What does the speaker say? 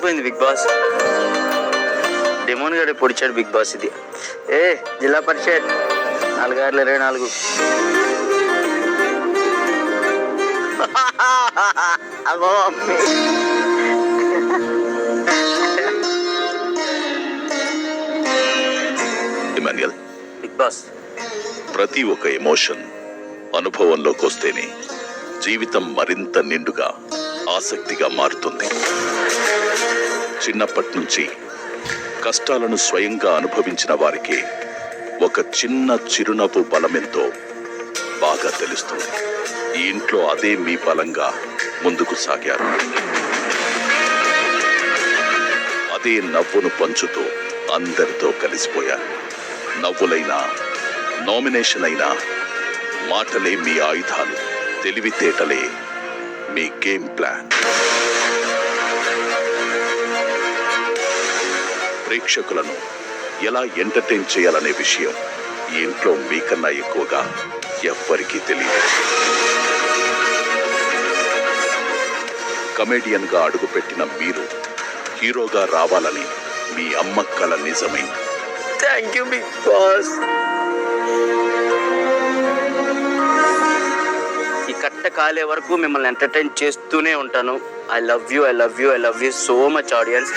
అదిరిపోయింది Bigg Boss. Demon గడే పొడిచాడు బిగ్ బాస్ ఇది. ఏ జిల్లా పరిషత్. నాలుగు ఆరులు ఇరవై నాలుగు. అగో అమ్మి. Emmanuel big boss. ప్రతి ఒక్క ఎమోషన్ అనుభవంలోకి వస్తేనే జీవితం మరింత నిండుగా ఆసక్తిగా మారుతుంది. చిన్నప్పటి నుంచి కష్టాలను స్వయంగా అనుభవించిన వారికి ఒక చిన్న చిరునవ్వు బలమెంతో బాగా తెలుస్తుంది. ఈ ఇంట్లో అదే మీ బలంగా ముందుకు సాగారు. అదే నవ్వును పంచుతూ అందరితో కలిసిపోయారు. నవ్వులైనా నామినేషన్ అయినా మాటలే మీ ఆయుధాలు తెలివితేటలే మీ గేమ్ ప్లాన్. ప్రేక్షకులను ఎలా ఎంటర్టైన్ చేయాలనే విషయం ఇంట్లో మీకన్నా ఎక్కువగా ఎవ్వరికీ తెలియదు. కమెడియన్గా అడుగుపెట్టిన మీరు హీరోగా రావాలని మీ అమ్మ కల నిజమైంది. థ్యాంక్ యూ బిగ్ బాస్ ఈ కాలే వరకు మిమ్మల్ని ఎంటర్టైన్ చేస్తూనే ఉంటాను. I love you I love you I love you so much audience